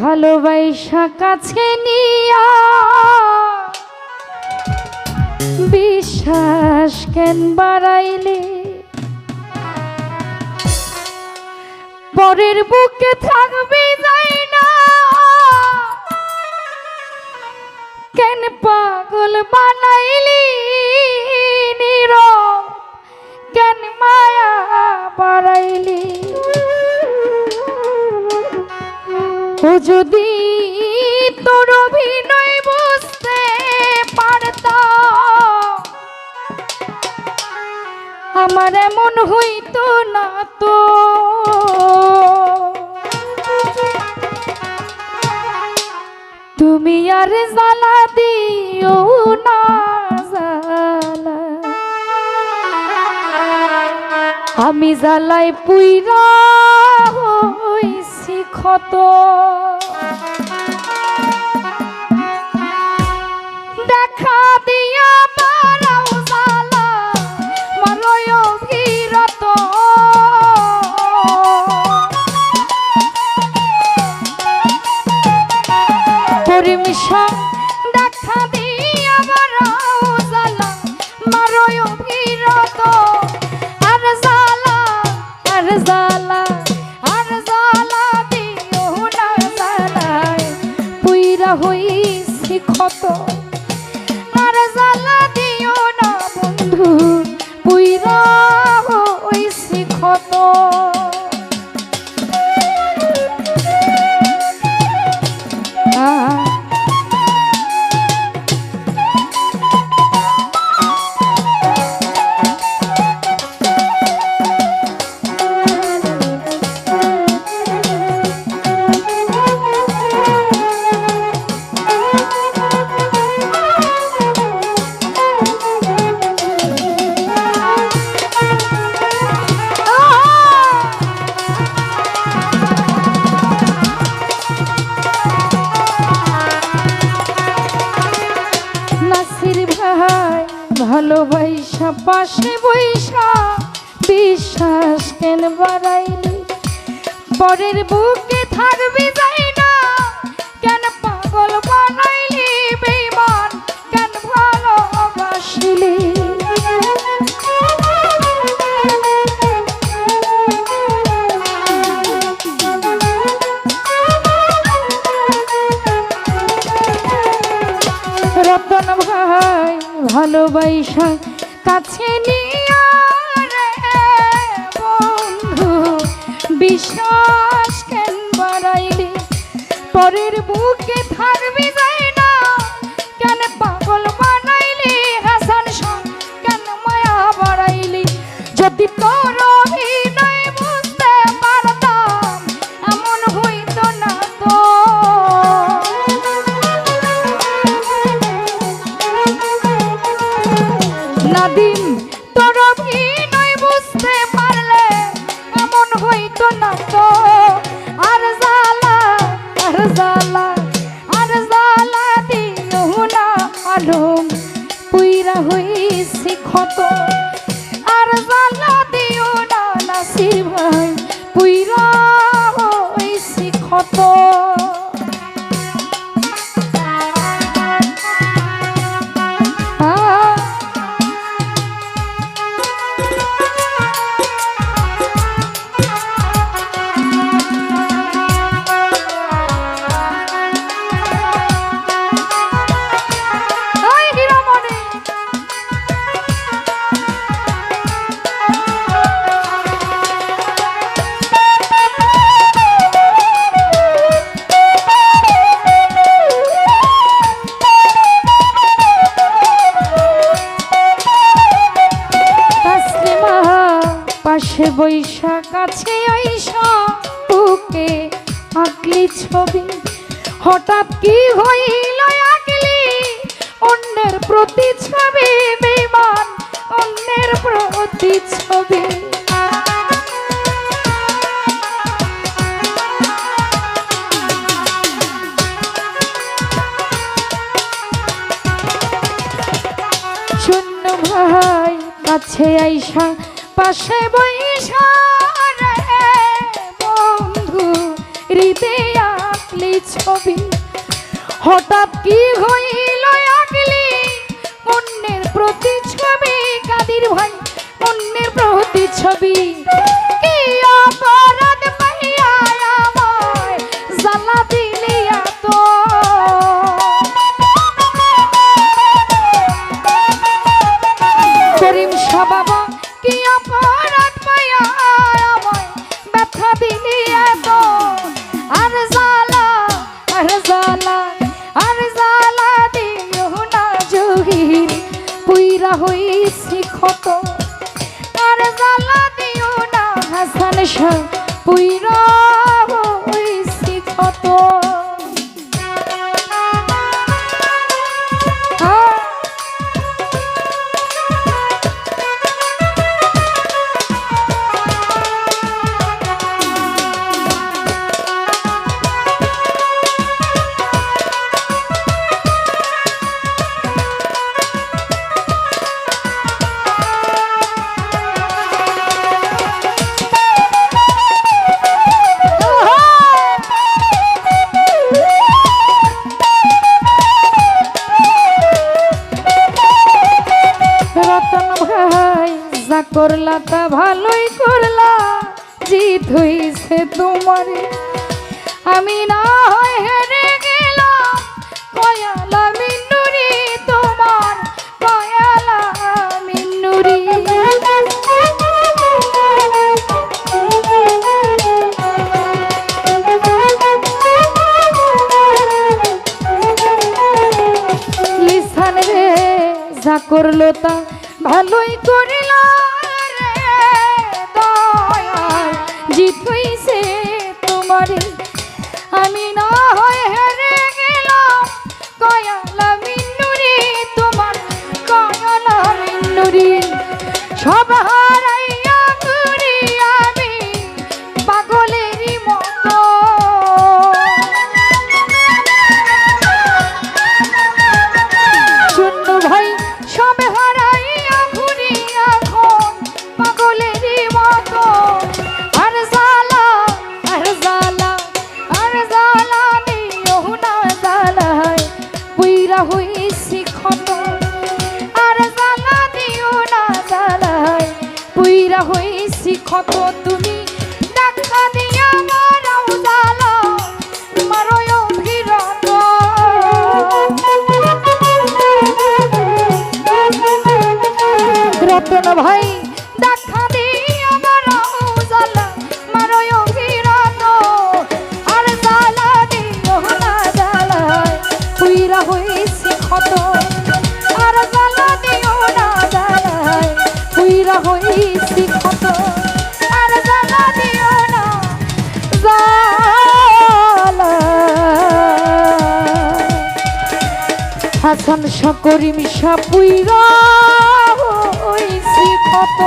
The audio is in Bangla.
ভালোবাসা কাছে নিয়া। বিশ্বাস কেন বাড়াইলে? পরের বুকে থাকবে এমন হইতো না তো। তুমি আর জ্বালা দিও না আমি জ্বালাই পুইরা হইছি ক্ষত। জ্বালা দিও না বন্ধু পুইরা পাশে বৈশা বিশ্বাস কেন বাড়াইলি? পরের বুকে থাকবে যাই না কেন বিশ্বাস কেন বাড়াইলি? পরের বুকে থাকবি আঁকলি ছবি। হঠাৎ কি হইল আঁকলি? অন্যের প্রতি ছবি বেমান অন্যের প্রতি ছবি শূন্য ভাই, কাছে আইসা, পাশে বৈশা হৃদয় আঁকলি ছবি। হঠাৎ কি হইল আঁকলি? অন্যের প্রতি ছবি কাদির ভাই অন্যের প্রতি ছবি কি অপরাধ হইছি ক্ষত। আর জ্বালা দিও না হাসান শাহ পুইরা যা করলা তা ভালোই করলা, জিত হইছে তোমার। আমি না হয় হেরে গেলাম কয়ালা তোমার কয়ালা মিন্নুরি লিসান রে, যা করল তা ভালোই করিল। তোমারে আমি না হয় হেরে গেলাম। কয়ালা মিন্নুরি তোমার মিন্নুরি। সব হইছি তুমি? দেখা দিয়া মারাও জালা মারয় অভিরত। রতন ভাই হাসান সকরিম সাপুইরা হইছি কত